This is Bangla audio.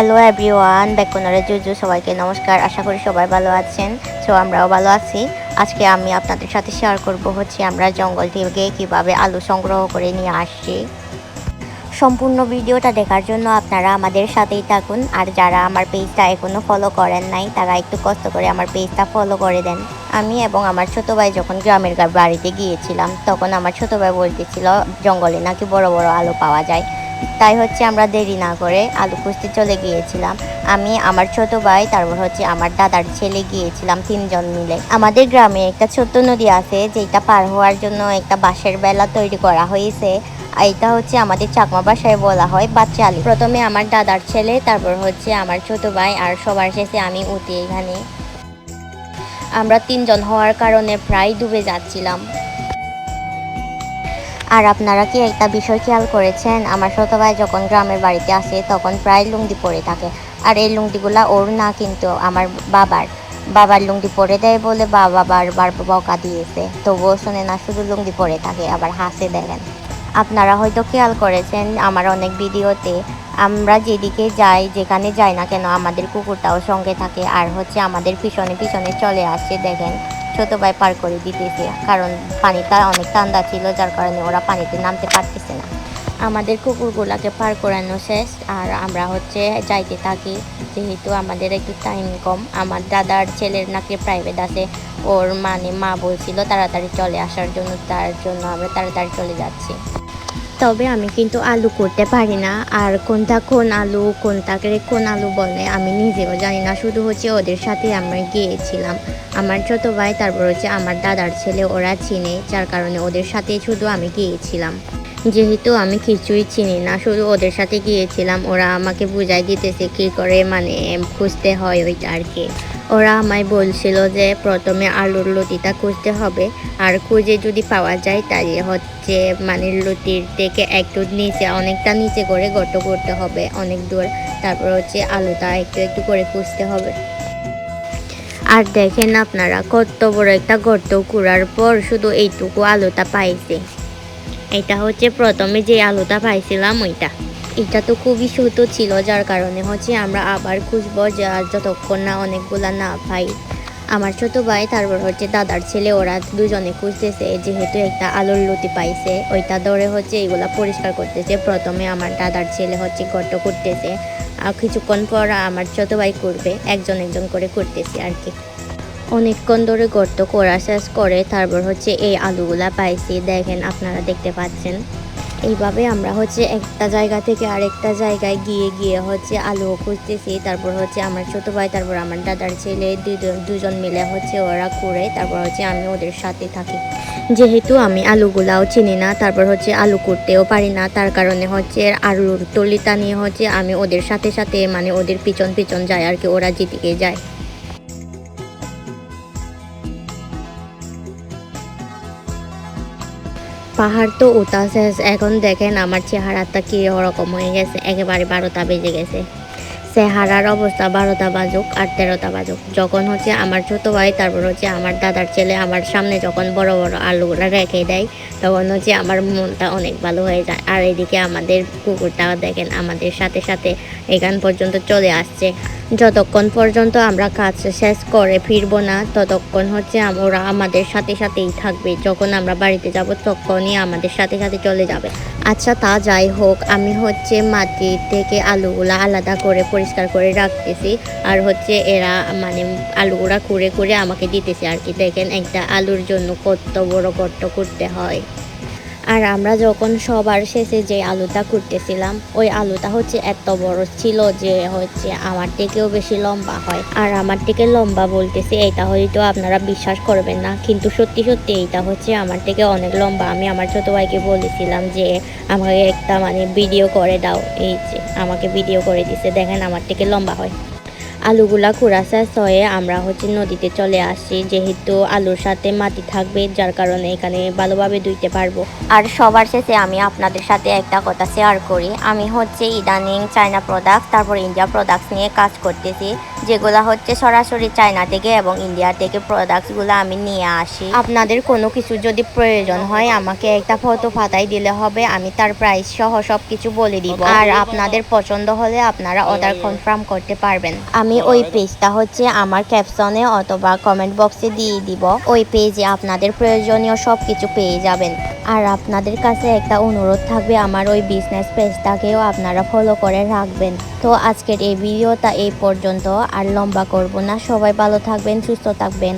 হ্যালো এভরিওয়ান বেকনারে জুজু সবাইকে নমস্কার। আশা করি সবাই ভালো আছেন। সো আমরাও ভালো আছি। আজকে আমি আপনাদের সাথে শেয়ার করব হচ্ছে আমরা জঙ্গল থেকে কীভাবে আলু সংগ্রহ করে নিয়ে আসছি। সম্পূর্ণ ভিডিওটা দেখার জন্য আপনারা আমাদের সাথেই থাকুন। আর যারা আমার পেজটা এখনও ফলো করেন নাই, তারা একটু কষ্ট করে আমার পেজটা ফলো করে দেন। আমি এবং আমার ছোটো ভাই যখন গ্রামের বাড়িতে গিয়েছিলাম, তখন আমার ছোটো ভাই বলতেছিল, জঙ্গলে নাকি বড় বড় আলু পাওয়া যায়। তাই হচ্ছে আমরা দেরি না করে আলু খুঁজতে চলে গিয়েছিলাম। আমি, আমার ছোট ভাই, তারপর হচ্ছে আমার দাদার ছেলে গিয়েছিলাম তিনজন মিলে। আমাদের গ্রামে একটা ছোট্ট নদী আছে যেটা পার হওয়ার জন্য একটা বাঁশের বেলা তৈরি করা হয়েছে। এটা হচ্ছে আমাদের চাকমা ভাষায় বলা হয় বাচ্চালি প্রথমে আমার দাদার ছেলে, তারপর হচ্ছে আমার ছোট ভাই, আর সবার শেষে আমি উঠি এখানে। আমরা তিনজন হওয়ার কারণে প্রায় ডুবে যাচ্ছিলাম। আর আপনারা কি একটা বিষয় খেয়াল করেছেন? আমার ছোট ভাই যখন গ্রামের বাড়িতে আসে, তখন প্রায় লুঙ্গি পরে থাকে। আর এই লুঙ্গিগুলা ওর না, কিন্তু আমার বাবার। বাবার লুঙ্গি পরে দেয় বলে বাবা বারবার বকা দিয়েছে। তবুও শোনে না, শুধু লুঙ্গি পরে থাকে, আবার হাসে দেখেন। আপনারা হয়তো খেয়াল করেছেন, আমার অনেক ভিডিওতে আমরা যেদিকে যাই, যেখানে যাই না কেন, আমাদের কুকুরটাও সঙ্গে থাকে, আর হচ্ছে আমাদের পিছনে পিছনে চলে আসছে দেখেন। ছোট ভাই পার করে দিতেছে, কারণ পানিটা অনেক ঠান্ডা ছিল, যার কারণে ওরা পানিতে নামতে পারতেছে না। আমাদের কুকুরগুলাকে পার করানো শেষ, আর আমরা হচ্ছে যাইতে থাকি, যেহেতু আমাদের একটু টাইম কম। আমার দাদার ছেলের নাকি প্রাইভেট আছে, ওর মানে মা বলছিল তাড়াতাড়ি চলে আসার জন্য, তার জন্য আমরা তাড়াতাড়ি চলে যাচ্ছি। তবে আমি কিন্তু আলু করতে পারি না। আর কোনটা কোন আলু কোনটাকে কোন আলু বলে আমি নিজেও জানি না। শুধু হচ্ছে ওদের সাথে আমরা গিয়েছিলাম। আমার ছোট ভাই, তারপর হচ্ছে আমার দাদার ছেলে ওরা চিনে, যার কারণে ওদের সাথে শুধু আমি গিয়েছিলাম। যেহেতু আমি কিছুই চিনি না, শুধু ওদের সাথে গিয়েছিলাম। ওরা আমাকে বুঝাই দিতেছে কি করে মানে খুঁজতে হয় ওইটা আর কি। ওরা আমায় বলছিল যে প্রথমে আলুর লুটিটা খুঁজতে হবে। আর খুঁজে যদি পাওয়া যায় তাহলে হচ্ছে মানে লুটির থেকে একটু নিচে, অনেকটা নিচে করে গর্ত করতে হবে, অনেক দূর। তারপর হচ্ছে আলুটা একটু একটু করে খুঁজতে হবে। আর দেখেন আপনারা, কত বড় একটা গর্ত কুড়ার পর শুধু এইটুকু আলুটা পাইছে। এটা হচ্ছে প্রথমে যে আলুটা পাইছিলাম ওইটা। এটা তো খুবই ছোট ছিল, যার কারণে হচ্ছে আমরা আবার খুঁজবো যা যতক্ষণ না অনেকগুলা না পাই আমার ছোট ভাই, তারপর হচ্ছে দাদার ছেলে, ওরা দুজনে খুঁজতেছে, যেহেতু একটা আলুর লতি পাইছে, ওইটা ধরে হচ্ছে এগুলা পরিষ্কার করতেছে। প্রথমে আমার দাদার ছেলে হচ্ছে গর্ত করতেছে, আর কিছুক্ষণ পর আমার ছোট ভাই করবে, একজন একজন করে করতেছে আর কি। অনেকক্ষণ ধরে গর্ত করা শেষ করে, তারপর হচ্ছে এই আলুগুলা পাইছি। দেখেন, আপনারা দেখতে পাচ্ছেন। এইভাবে আমরা হচ্ছে একটা জায়গা থেকে আরেকটা জায়গায় গিয়ে গিয়ে হচ্ছে আলু খুঁজতেছি। তারপর হচ্ছে আমার ছোট ভাই, তারপর আমার দাদার ছেলে দুজন মিলে হচ্ছে ওরা করে তারপর হচ্ছে আমি ওদের সাথে থাকি। যেহেতু আমি আলুগুলাও চিনি না, তারপর হচ্ছে আলু করতেও পারি না, তার কারণে হচ্ছে আলুর তলিতা নিয়ে হচ্ছে আমি ওদের সাথে সাথে মানে ওদের পিছন পিছন যায় আর কি, ওরা যেদিকে যায়। পাহাড় তো শেষ। এখন দেখেন আমার চেহারাটা কি রকম হয়ে গেছে। একেবারে বারোটা বেজে গেছে। চেহারার অবস্থা বারোটা বাজুক আর তেরোটা বাজুক। যখন হচ্ছে আমার ছোট ভাই, তারপর হচ্ছে আমার দাদার ছেলে আমার সামনে যখন বড় বড় আলুগুলো রেখে দেয়, তখন হচ্ছে আমার মনটা অনেক ভালো হয়ে যায়। আর এদিকে আমাদের কুকুরটাও দেখেন আমাদের সাথে সাথে এখান পর্যন্ত চলে আসছে। যতক্ষণ পর্যন্ত আমরা কাজ শেষ করে ফিরবো না, ততক্ষণ হচ্ছে ওরা আমাদের সাথে সাথেই থাকবে। যখন আমরা বাড়িতে যাব, তখনই আমাদের সাথে সাথে চলে যাবে। আচ্ছা তা যাই হোক, আমি হচ্ছে মাটি থেকে আলুগুলা আলাদা করে পরিষ্কার করে রাখতেছি। আর হচ্ছে এরা মানে আলুগুলা কুড়ে কুড়ে আমাকে দিতেছে আর কি। দেখেন, একটা আলুর জন্য কত বড় গর্ত করতে হয়। আর আমরা যখন সবার শেষে যে আলুটা করতেছিলাম ওই আলুটা হচ্ছে এত বড় ছিল যে হচ্ছে আমার থেকেও বেশি লম্বা হয়। আর আমার থেকে লম্বা বলতেছে এটা হয়তো আপনারা বিশ্বাস করবেন না, কিন্তু সত্যি সত্যি এইটা হচ্ছে আমার থেকে অনেক লম্বা। আমি আমার ছোট ভাইকে বলেছিলাম যে, আমাকে একটা মানে ভিডিও করে দাও। এই যে, আমাকে ভিডিও করে দিছে, দেখেন আমার থেকে লম্বা হয়। আলুগুলা কুড়া শেষ হয়ে আমরা হচ্ছে নদীতে চলে আসি, যেহেতু আলুর সাথে মাটি থাকবে, যার কারণে এখানে ভালোভাবে ধুইতে পারব। আর সবার শেষে আমি আপনাদের সাথে একটা কথা শেয়ার করি। আমি হচ্ছে ইদানিং চায়না প্রোডাক্ট তারপর ইন্ডিয়া প্রোডাক্টস নিয়ে কাজ করতেছি। যেগুলো হচ্ছে সরাসরি চায়না থেকে এবং ইন্ডিয়া থেকে প্রোডাক্টসগুলো আমি নিয়ে আসি। আপনাদের কোনো কিছু যদি প্রয়োজন হয়, আমাকে একটা ফটো পাঠাই দিলে হবে, আমি তার প্রাইস সহ সব কিছু বলে দিব। আর আপনাদের পছন্দ হলে আপনারা অর্ডার কনফার্ম করতে পারবেন। আমি ওই পেজটা হচ্ছে আমার ক্যাপশনে অথবা কমেন্ট বক্সে দিয়ে দিব। ওই পেজে আপনাদের প্রয়োজনীয় সব কিছু পেয়ে যাবেন। আর আপনাদের কাছে একটা অনুরোধ থাকবে, আমার ওই বিজনেস পেজটাকেও আপনারা ফলো করে রাখবেন। তো আজকের এই ভিডিওটা এই পর্যন্ত, আর লম্বা করব না। সবাই ভালো থাকবেন, সুস্থ থাকবেন।